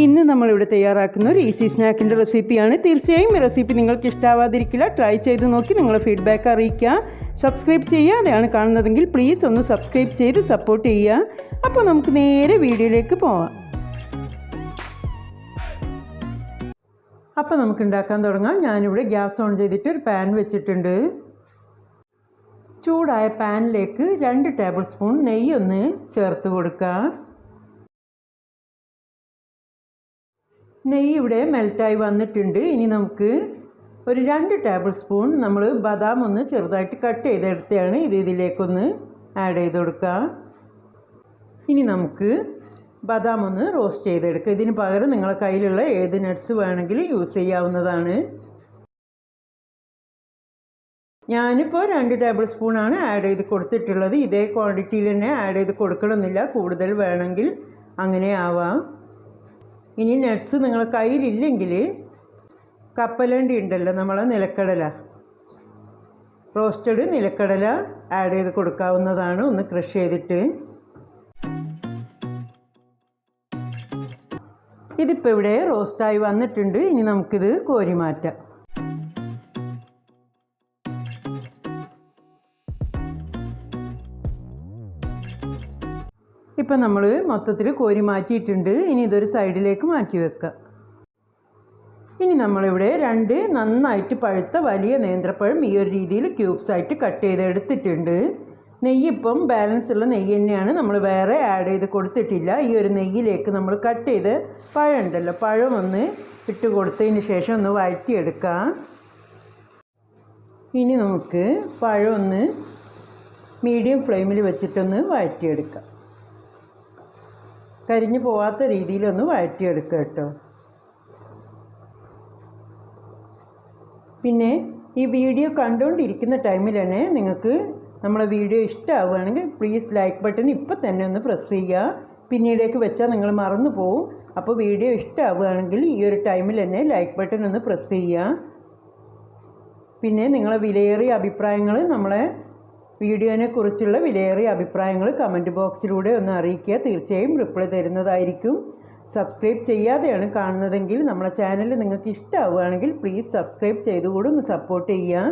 ഇന്ന് നമ്മളിവിടെ തയ്യാറാക്കുന്ന ഒരു ഈസി സ്നാക്കിന്റെ റെസിപ്പിയാണ് തീർച്ചയായും ഈ റെസിപ്പി നിങ്ങൾക്ക് ഇഷ്ടാവാതിരിക്കില്ല. ട്രൈ ചെയ്ത് നോക്കി നിങ്ങളുടെ ഫീഡ്ബാക്ക് അറിയിക്കുക സബ്സ്ക്രൈബ് ചെയ്യാതെയാണ് കാണുന്നതെങ്കിൽ പ്ലീസ് ഒന്ന് സബ്സ്ക്രൈബ് ചെയ്ത് സപ്പോർട്ട് ചെയ്യുക. അപ്പോൾ നമുക്ക് നേരെ വീഡിയോയിലേക്ക് പോവാം. അപ്പോൾ നമുക്ക് ഉണ്ടാക്കാൻ തുടങ്ങാം. ഞാനിവിടെ ഗ്യാസ് ഓൺ ചെയ്തിട്ട് ഒരു പാൻ വെച്ചിട്ടുണ്ട്. ചൂടായ പാനിലേക്ക് രണ്ട് ടേബിൾ സ്പൂൺ നെയ്യൊന്ന് ചേർത്ത് കൊടുക്കുക നെയ്യ് ഇവിടെ മെൽറ്റായി വന്നിട്ടുണ്ട്. ഇനി നമുക്ക് ഒരു രണ്ട് ടേബിൾ സ്പൂൺ നമ്മൾ ബദാം ഒന്ന് ചെറുതായിട്ട് കട്ട് ചെയ്തെടുത്തതാണ്. ഇത് ഇതിലേക്കൊന്ന് ആഡ് ചെയ്ത് കൊടുക്കുക ഇനി നമുക്ക് ബദാം ഒന്ന് റോസ്റ്റ് ചെയ്തെടുക്കുക ഇതിന് പകരം നിങ്ങളെ കയ്യിലുള്ള ഏത് നട്ട്സ് വേണമെങ്കിലും യൂസ് ചെയ്യാവുന്നതാണ്. ഞാനിപ്പോൾ രണ്ട് ടേബിൾ സ്പൂണാണ് ആഡ് ചെയ്ത് കൊടുത്തിട്ടുള്ളത്. ഇതേ ക്വാണ്ടിറ്റിയിൽ തന്നെ ആഡ് ചെയ്ത് കൊടുക്കണമെന്നില്ല. കൂടുതൽ വേണമെങ്കിൽ അങ്ങനെ ആവാം. ഇനി നട്ട്സ് നിങ്ങൾ കയ്യിലില്ലെങ്കിൽ കപ്പലണ്ടി ഉണ്ടല്ലോ നമ്മളെ നിലക്കടല. റോസ്റ്റഡ് നിലക്കടല ആഡ് ചെയ്ത് കൊടുക്കാവുന്നതാണ് ഒന്ന് ക്രഷ് ചെയ്തിട്ട്. ഇതിപ്പോൾ ഇവിടെ റോസ്റ്റായി വന്നിട്ടുണ്ട് ഇനി നമുക്കിത് കോരി മാറ്റാം. ഇപ്പം നമ്മൾ മൊത്തത്തിൽ കോരി മാറ്റിയിട്ടുണ്ട്. ഇനി ഇതൊരു സൈഡിലേക്ക് മാറ്റി വെക്കുക ഇനി നമ്മളിവിടെ രണ്ട് നന്നായിട്ട് പഴുത്ത വലിയ നേന്ത്രപ്പഴം ഈ ഒരു രീതിയിൽ ക്യൂബ്സ് ആയിട്ട് കട്ട് ചെയ്തെടുത്തിട്ടുണ്ട് നെയ്യ് ഇപ്പം ബാലൻസ് ഉള്ള നെയ്യ് തന്നെയാണ്. നമ്മൾ വേറെ ആഡ് ചെയ്ത് കൊടുത്തിട്ടില്ല. ഈ ഒരു നെയ്യിലേക്ക് നമ്മൾ കട്ട് ചെയ്ത് പഴം ഉണ്ടല്ലോ. പഴം ഒന്ന് ഇട്ട് കൊടുത്തതിന് ശേഷം ഒന്ന് വഴറ്റിയെടുക്കാം. ഇനി നമുക്ക് പഴം ഒന്ന് മീഡിയം ഫ്ലെയിമിൽ വെച്ചിട്ടൊന്ന് വഴറ്റിയെടുക്കാം. കരിഞ്ഞു പോവാത്ത രീതിയിലൊന്ന് വഴറ്റിയെടുക്കുക കേട്ടോ. പിന്നെ ഈ വീഡിയോ കണ്ടുകൊണ്ടിരിക്കുന്ന ടൈമിൽ തന്നെ നിങ്ങൾക്ക് നമ്മളെ വീഡിയോ ഇഷ്ടമാവുകയാണെങ്കിൽ പ്ലീസ് ലൈക്ക് ബട്ടൺ ഇപ്പം തന്നെ ഒന്ന് പ്രസ് ചെയ്യുക. പിന്നീടേക്ക് വെച്ചാൽ നിങ്ങൾ മറന്നു പോവും. അപ്പോൾ വീഡിയോ ഇഷ്ടമാവുകയാണെങ്കിൽ ഈ ഒരു ടൈമിൽ തന്നെ ലൈക്ക് ബട്ടൺ ഒന്ന് പ്രസ് ചെയ്യുക. പിന്നെ നിങ്ങളെ വിലയേറിയ അഭിപ്രായങ്ങൾ നമ്മളെ വീഡിയോനെ കുറിച്ചുള്ള വിലയേറിയ അഭിപ്രായങ്ങൾ കമന്റ് ബോക്സിലൂടെ ഒന്ന് അറിയിക്കുക. തീർച്ചയായും റിപ്ലൈ തരുന്നതായിരിക്കും. സബ്സ്ക്രൈബ് ചെയ്യാതെയാണ് കാണുന്നതെങ്കിൽ നമ്മളെ ചാനൽ നിങ്ങൾക്ക് ഇഷ്ടമാവുകയാണെങ്കിൽ പ്ലീസ് സബ്സ്ക്രൈബ് ചെയ്തുകൂടി ഒന്ന് സപ്പോർട്ട് ചെയ്യുക.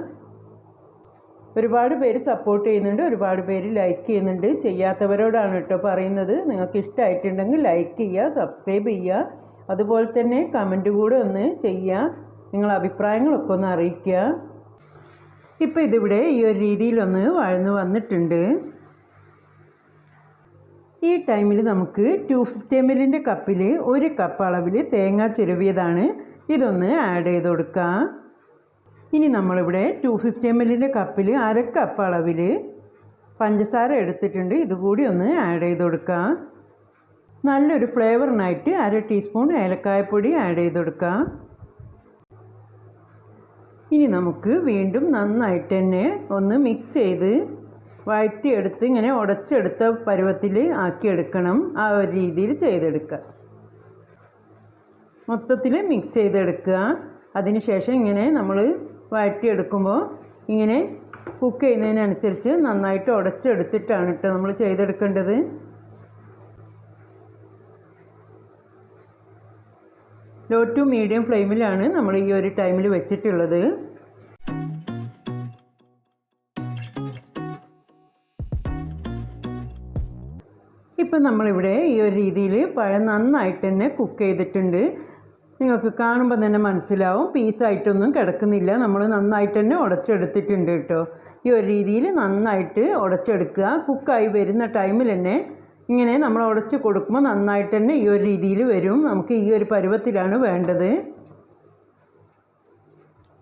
ഒരുപാട് പേര് സപ്പോർട്ട് ചെയ്യുന്നുണ്ട് ഒരുപാട് പേര് ലൈക്ക് ചെയ്യുന്നുണ്ട്. ചെയ്യാത്തവരോടാണ് കേട്ടോ പറയുന്നത്. നിങ്ങൾക്ക് ഇഷ്ടമായിട്ടുണ്ടെങ്കിൽ ലൈക്ക് ചെയ്യുക സബ്സ്ക്രൈബ് ചെയ്യുക. അതുപോലെ തന്നെ കമന്റ് കൂടെ ഒന്ന് ചെയ്യുക. നിങ്ങളെ അഭിപ്രായങ്ങളൊക്കെ ഒന്ന് അറിയിക്കുക. ഇപ്പോൾ ഇതിവിടെ ഈ ഒരു രീതിയിലൊന്ന് വഴന്ന് വന്നിട്ടുണ്ട്. ഈ ടൈമിൽ നമുക്ക് ടു ഫിഫ്റ്റി എം എല്ലിന്റെ കപ്പിൽ ഒരു കപ്പ് അളവിൽ തേങ്ങ ചിരവിയതാണ്. ഇതൊന്ന് ആഡ് ചെയ്ത് കൊടുക്കാം. ഇനി നമ്മളിവിടെ ടു ഫിഫ്റ്റി എം എല്ലിന്റെ കപ്പിൽ അര കപ്പ് അളവിൽ പഞ്ചസാര എടുത്തിട്ടുണ്ട്. ഇതുകൂടി ഒന്ന് ആഡ് ചെയ്ത് കൊടുക്കാം. നല്ലൊരു ഫ്ലേവറിനായിട്ട് അര ടീസ്പൂൺ ഏലക്കായപ്പൊടി ആഡ് ചെയ്ത് കൊടുക്കാം. ഇനി നമുക്ക് വീണ്ടും നന്നായിട്ട് തന്നെ ഒന്ന് മിക്സ് ചെയ്ത് വഴറ്റിയെടുത്ത് ഇങ്ങനെ ഉടച്ചെടുത്ത പരുവത്തിൽ ആക്കിയെടുക്കണം ആ ഒരു രീതിയിൽ ചെയ്തെടുക്കുക. മൊത്തത്തിൽ മിക്സ് ചെയ്തെടുക്കുക. അതിനുശേഷം ഇങ്ങനെ നമ്മൾ വഴറ്റിയെടുക്കുമ്പോൾ ഇങ്ങനെ കുക്ക് ചെയ്യുന്നതിനനുസരിച്ച് നന്നായിട്ട് ഉടച്ചെടുത്തിട്ടാണ് കേട്ടോ നമ്മൾ ചെയ്തെടുക്കേണ്ടത്. ലോ ടു മീഡിയം ഫ്ലെയിമിലാണ് നമ്മൾ ഈ ഒരു ടൈമിൽ വെച്ചിട്ടുള്ളത്. ഇപ്പം നമ്മളിവിടെ ഈ ഒരു രീതിയിൽ പഴം നന്നായിട്ട് തന്നെ കുക്ക് ചെയ്തിട്ടുണ്ട്. നിങ്ങൾക്ക് കാണുമ്പോൾ തന്നെ മനസ്സിലാവും. പീസായിട്ടൊന്നും കിടക്കുന്നില്ല. നമ്മൾ നന്നായിട്ട് തന്നെ ഉടച്ചെടുത്തിട്ടുണ്ട് കേട്ടോ. ഈ ഒരു രീതിയിൽ നന്നായിട്ട് ഉടച്ചെടുക്കുക. കുക്കായി വരുന്ന ടൈമിൽ തന്നെ ഇങ്ങനെ നമ്മൾ ഉടച്ച് കൊടുക്കുമ്പോൾ നന്നായിട്ട് തന്നെ ഈ ഒരു രീതിയിൽ വരും. നമുക്ക് ഈ ഒരു പരുവത്തിലാണ് വേണ്ടത്.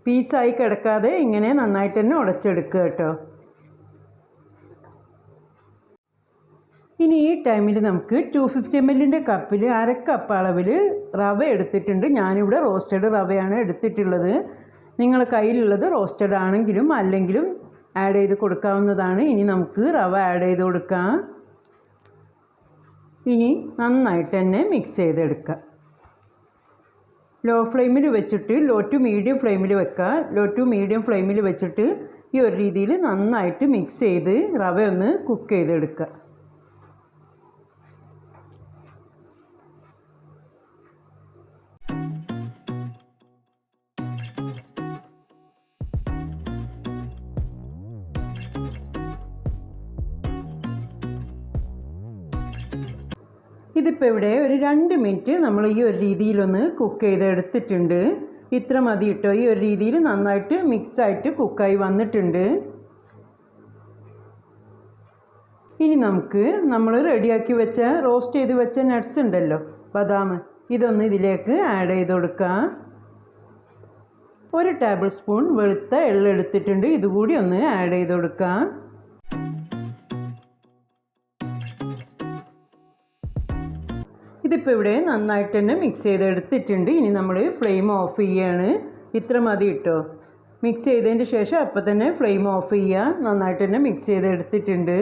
പീസായി കിടക്കാതെ ഇങ്ങനെ നന്നായിട്ട് തന്നെ ഉടച്ചെടുക്കുക കേട്ടോ. ഇനി ഈ ടൈമിൽ നമുക്ക് ടു ഫിഫ്റ്റി എം എല്ലിന്റെ കപ്പിൽ അര കപ്പ് അളവിൽ റവ എടുത്തിട്ടുണ്ട്. ഞാനിവിടെ റോസ്റ്റഡ് റവയാണ് എടുത്തിട്ടുള്ളത്. നിങ്ങൾ കയ്യിലുള്ളത് റോസ്റ്റഡ് ആണെങ്കിലും അല്ലെങ്കിലും ആഡ് ചെയ്ത് കൊടുക്കാവുന്നതാണ്. ഇനി നമുക്ക് റവ ആഡ് ചെയ്ത് കൊടുക്കാം. ഇനി നന്നായിട്ട് തന്നെ മിക്സ് ചെയ്തെടുക്കുക ലോ ഫ്ലെയിമിൽ വെച്ചിട്ട് ലോ ടു മീഡിയം ഫ്ലെയിമിൽ വെക്കുക ലോ ടു മീഡിയം ഫ്ലെയിമിൽ വെച്ചിട്ട് ഈ ഒരു രീതിയിൽ നന്നായിട്ട് മിക്സ് ചെയ്ത് റവ ഒന്ന് കുക്ക് ചെയ്തെടുക്കുക ഇതിപ്പോൾ ഇവിടെ ഒരു രണ്ട് മിനിറ്റ് നമ്മൾ ഈ ഒരു രീതിയിലൊന്ന് കുക്ക് ചെയ്തെടുത്തിട്ടുണ്ട്. ഇത്ര മതി കേട്ടോ ഈ ഒരു രീതിയിൽ നന്നായിട്ട് മിക്സായിട്ട് കുക്കായി വന്നിട്ടുണ്ട്. ഇനി നമുക്ക് നമ്മൾ റെഡിയാക്കി വെച്ച റോസ്റ്റ് ചെയ്ത് വെച്ച നട്ട്സ് ഉണ്ടല്ലോ ബദാം. ഇതൊന്ന് ഇതിലേക്ക് ആഡ് ചെയ്ത് കൊടുക്കാം. ഒരു ടേബിൾ സ്പൂൺ വെളുത്ത എള്ള് എടുത്തിട്ടുണ്ട്. ഇതുകൂടി ഒന്ന് ആഡ് ചെയ്ത് കൊടുക്കാം. ഇതിപ്പോൾ ഇവിടെ നന്നായിട്ട് തന്നെ മിക്സ് ചെയ്തെടുത്തിട്ടുണ്ട്. ഇനി നമ്മൾ ഫ്ലെയിം ഓഫ് ചെയ്യാണ്. ഇത്ര മതി കേട്ടോ മിക്സ് ചെയ്തതിന് ശേഷം അപ്പം തന്നെ ഫ്ലെയിം ഓഫ് ചെയ്യുക നന്നായിട്ട് തന്നെ മിക്സ് ചെയ്തെടുത്തിട്ടുണ്ട്.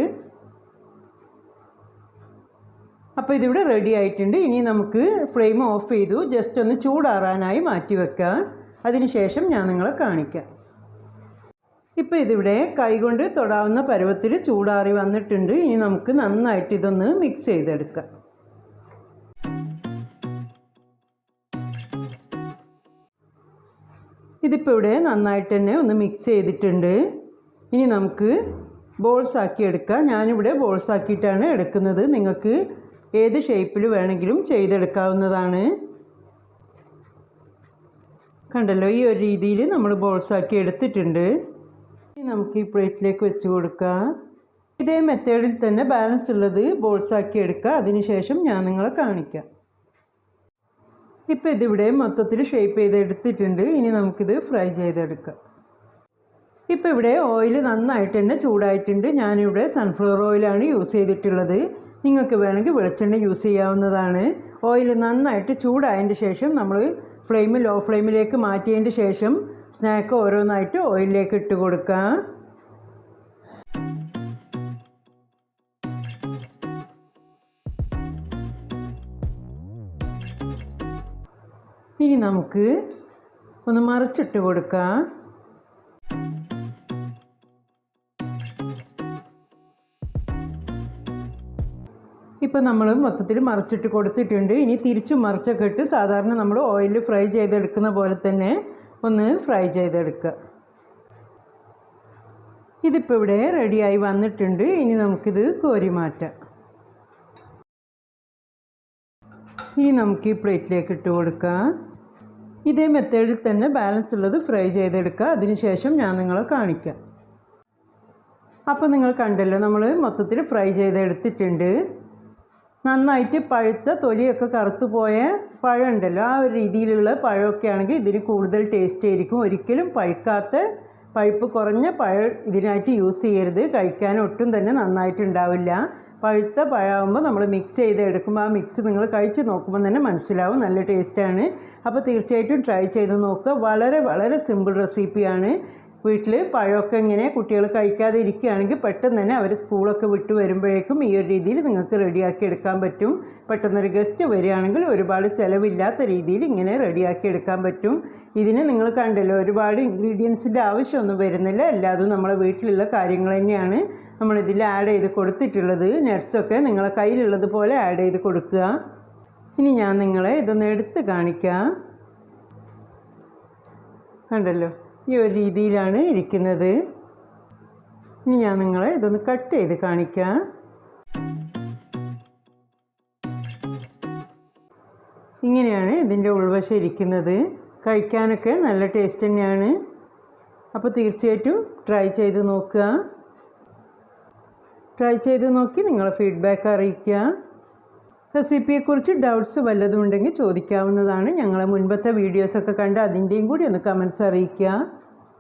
അപ്പോൾ ഇതിവിടെ റെഡി ആയിട്ടുണ്ട്. ഇനി നമുക്ക് ഫ്ലെയിം ഓഫ് ചെയ്തു. ജസ്റ്റ് ഒന്ന് ചൂടാറാനായി മാറ്റി വെക്കാം. അതിനുശേഷം ഞാൻ നിങ്ങളെ കാണിക്കാം. ഇപ്പോൾ ഇതിവിടെ കൈകൊണ്ട് തൊടാവുന്ന പരുവത്തിൽ ചൂടാറി വന്നിട്ടുണ്ട്. ഇനി നമുക്ക് നന്നായിട്ട് ഇതൊന്ന് മിക്സ് ചെയ്തെടുക്കാം. ഇതിപ്പോൾ ഇവിടെ നന്നായിട്ട് തന്നെ ഒന്ന് മിക്സ് ചെയ്തിട്ടുണ്ട്. ഇനി നമുക്ക് ബോൾസ് ആക്കി എടുക്കാം. ഞാനിവിടെ ബോൾസ് ആക്കിയിട്ടാണ് എടുക്കുന്നത്. നിങ്ങൾക്ക് ഏത് ഷേപ്പിൽ വേണമെങ്കിലും ചെയ്തെടുക്കാവുന്നതാണ്. കണ്ടല്ലോ ഈ ഒരു രീതിയിൽ നമ്മൾ ബോൾസ് ആക്കി എടുത്തിട്ടുണ്ട്. ഇനി നമുക്ക് ഈ പ്ലേറ്റിലേക്ക് വെച്ച് കൊടുക്കാം. ഇതേ മെത്തേഡിൽ തന്നെ ബാലൻസ് ഉള്ളത് ബോൾസ് ആക്കി എടുക്കുക അതിനുശേഷം ഞാൻ നിങ്ങളെ കാണിക്കാം. ഇപ്പോൾ ഇതിവിടെ മൊത്തത്തിൽ ഷേപ്പ് ചെയ്തെടുത്തിട്ടുണ്ട്. ഇനി നമുക്കിത് ഫ്രൈ ചെയ്തെടുക്കാം. ഇപ്പോൾ ഇവിടെ ഓയിൽ നന്നായിട്ട് തന്നെ ചൂടായിട്ടുണ്ട്. ഞാനിവിടെ സൺഫ്ലവർ ഓയിലാണ് യൂസ് ചെയ്തിട്ടുള്ളത്. നിങ്ങൾക്ക് വേണമെങ്കിൽ വെളിച്ചെണ്ണ യൂസ് ചെയ്യാവുന്നതാണ്. ഓയിൽ നന്നായിട്ട് ചൂടായതിന്റെ ശേഷം നമ്മൾ ഫ്ലെയിം ലോ ഫ്ലെയിമിലേക്ക് മാറ്റിയതിന്റെ ശേഷം സ്നാക്ക് ഓരോന്നായിട്ട് ഓയിലിലേക്ക് ഇട്ട് കൊടുക്കാം. ഇനി നമുക്ക് ഒന്ന് മറിച്ചിട്ട് കൊടുക്കാം. ഇപ്പം നമ്മൾ മൊത്തത്തിൽ മറിച്ചിട്ട് കൊടുത്തിട്ടുണ്ട്. ഇനി തിരിച്ചു മറിച്ചൊക്കെ ഇട്ട് സാധാരണ നമ്മൾ ഓയിലിൽ ഫ്രൈ ചെയ്തെടുക്കുന്ന പോലെ തന്നെ ഒന്ന് ഫ്രൈ ചെയ്തെടുക്കുക. ഇതിപ്പോൾ ഇവിടെ റെഡിയായി വന്നിട്ടുണ്ട്. ഇനി നമുക്കിത് കോരി മാറ്റാം ഇനി നമുക്ക് ഈ പ്ലേറ്റിലേക്ക് ഇട്ട് കൊടുക്കാം. ഇതേ മെത്തേഡിൽ തന്നെ ബാലൻസ് ഉള്ളത് ഫ്രൈ ചെയ്തെടുക്കുക. അതിനുശേഷം ഞാൻ നിങ്ങളെ കാണിക്കാം. അപ്പോൾ നിങ്ങൾ കണ്ടല്ലോ നമ്മൾ മൊത്തത്തിൽ ഫ്രൈ ചെയ്തെടുത്തിട്ടുണ്ട്. നന്നായിട്ട് പഴുത്ത തൊലിയൊക്കെ കറുത്തു പോയ പഴം ഉണ്ടല്ലോ ആ ഒരു രീതിയിലുള്ള പഴമൊക്കെ ആണെങ്കിൽ ഇതിന് കൂടുതൽ ടേസ്റ്റ് ആയിരിക്കും. ഒരിക്കലും പഴുക്കാത്ത പഴുപ്പ് കുറഞ്ഞ പഴം ഇതിനായിട്ട് യൂസ് ചെയ്യരുത്. കഴിക്കാൻ ഒട്ടും തന്നെ നന്നായിട്ടുണ്ടാവില്ല. പഴുത്ത പഴമാകുമ്പോൾ നമ്മൾ മിക്സ് ചെയ്ത് എടുക്കുമ്പോൾ ആ മിക്സ് നിങ്ങൾ കഴിച്ച് നോക്കുമ്പോൾ തന്നെ മനസ്സിലാവും. നല്ല ടേസ്റ്റാണ് അപ്പോൾ തീർച്ചയായിട്ടും ട്രൈ ചെയ്ത് നോക്കുക. വളരെ വളരെ സിമ്പിൾ റെസിപ്പിയാണ് വീട്ടിൽ പഴമൊക്കെ ഇങ്ങനെ കുട്ടികൾ കഴിക്കാതെ ഇരിക്കുകയാണെങ്കിൽ പെട്ടെന്ന് തന്നെ അവർ സ്കൂളൊക്കെ വിട്ട് വരുമ്പോഴേക്കും ഈ ഒരു രീതിയിൽ നിങ്ങൾക്ക് റെഡിയാക്കി എടുക്കാൻ പറ്റും. പെട്ടെന്നൊരു ഗസ്റ്റ് വരികയാണെങ്കിൽ ഒരുപാട് ചിലവില്ലാത്ത രീതിയിൽ ഇങ്ങനെ റെഡിയാക്കി എടുക്കാൻ പറ്റും. ഇതിന് നിങ്ങൾ കണ്ടല്ലോ ഒരുപാട് ഇൻഗ്രീഡിയൻസിന്റെ ആവശ്യമൊന്നും വരുന്നില്ല. എല്ലാതും നമ്മളെ വീട്ടിലുള്ള കാര്യങ്ങൾ തന്നെയാണ് നമ്മളിതിൽ ആഡ് ചെയ്ത് കൊടുത്തിട്ടുള്ളത്. നട്ട്സൊക്കെ നിങ്ങളെ കയ്യിലുള്ളത് പോലെ ആഡ് ചെയ്ത് കൊടുക്കുക. ഇനി ഞാൻ നിങ്ങളെ ഇതൊന്ന് എടുത്ത് കാണിക്കാം. കണ്ടല്ലോ. ഈ ഒരു രീതിയിലാണ് ഇരിക്കുന്നത്. ഇനി ഞാൻ നിങ്ങളെ ഇതൊന്ന് കട്ട് ചെയ്ത് കാണിക്കാം. ഇങ്ങനെയാണ് ഇതിന്റെ ഉൾവശം ഇരിക്കുന്നത്. കഴിക്കാനൊക്കെ നല്ല ടേസ്റ്റ് തന്നെയാണ്. അപ്പോൾ തീർച്ചയായിട്ടും ട്രൈ ചെയ്ത് നോക്കുക. ട്രൈ ചെയ്ത് നോക്കി നിങ്ങളെ ഫീഡ്ബാക്ക് അറിയിക്കുക. റെസിപ്പിയെക്കുറിച്ച് ഡൗട്ട്സ് വല്ലതും ഉണ്ടെങ്കിൽ ചോദിക്കാവുന്നതാണ്. ഞങ്ങളെ മുൻപത്തെ വീഡിയോസൊക്കെ കണ്ട് അതിന്റെയും കൂടി ഒന്ന് കമൻസ് അറിയിക്കുക.